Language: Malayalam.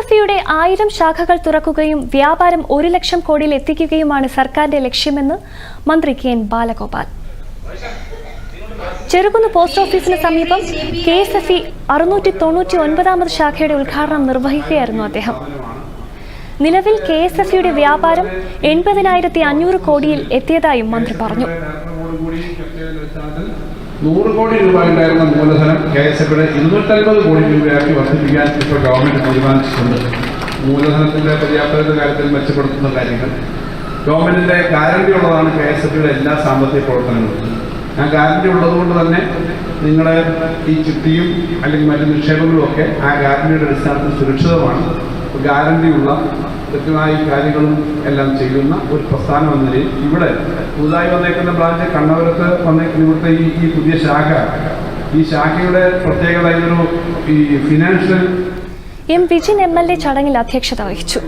എഫ് ആയിരം ശാഖകൾ തുറക്കുകയും വ്യാപാരം ഒരു ലക്ഷം കോടിയിൽ എത്തിക്കുകയുമാണ് സർക്കാരിന്റെ ലക്ഷ്യമെന്ന് മന്ത്രി K N Balagopal. Cherukunnu post ഓഫീസിന് സമീപം കെ എസ് എഫ് ഇ അറുന്നൂറ്റി തൊണ്ണൂറ്റി ഒൻപതാമത് ശാഖയുടെ ഉദ്ഘാടനം നിർവഹിക്കുകയായിരുന്നു അദ്ദേഹം. നിലവിൽ കെ എസ് എഫ് ഇയുടെ വ്യാപാരം എൺപതിനായിരത്തി അഞ്ഞൂറ് കോടിയിൽ എത്തിയതായും മന്ത്രി പറഞ്ഞു. നൂറ് കോടി രൂപ ഉണ്ടായിരുന്ന മൂലധനം കെ എസ് എഫിയുടെ ഇരുന്നൂറ്റൻപത് കോടി രൂപയാക്കി വർദ്ധിപ്പിക്കാൻ ഇപ്പോൾ ഗവൺമെന്റ് തീരുമാനിച്ചിട്ടുണ്ട്. മൂലധനത്തിന്റെ പര്യാപ്തത കാര്യത്തിൽ മെച്ചപ്പെടുത്തുന്ന കാര്യങ്ങൾ. ഗവൺമെന്റിന്റെ ഗ്യാരണ്ടി ഉള്ളതാണ് കെ എസ് എഫിയുടെ എല്ലാ സാമ്പത്തിക പ്രവർത്തനങ്ങളും. ഞാൻ ഗ്യാരണ്ടി ഉള്ളതുകൊണ്ട് തന്നെ നിങ്ങളെ ഈ ചിട്ടിയും അല്ലെങ്കിൽ മറ്റു നിക്ഷേപങ്ങളും ഒക്കെ ആ ഗ്യാരണ്ടിയുടെ അടിസ്ഥാനത്തിൽ സുരക്ഷിതമാണ്. ഗ്യാരണ്ടിയുള്ള കൃത്യമായി കാര്യങ്ങളും എല്ലാം ചെയ്യുന്ന ഒരു പ്രസ്ഥാനം എന്ന നിലയിൽ ഇവിടെ പുതുതായി വന്നേക്കുന്ന ബ്രാഞ്ച് കണ്ണവരത്ത് വന്നേക്കുന്ന ഇവിടുത്തെ ഈ ഈ പുതിയ ശാഖ. ഈ ശാഖയുടെ പ്രത്യേകത ഈ financial M Vijin M L A ചടങ്ങിൽ അധ്യക്ഷത വഹിച്ചു.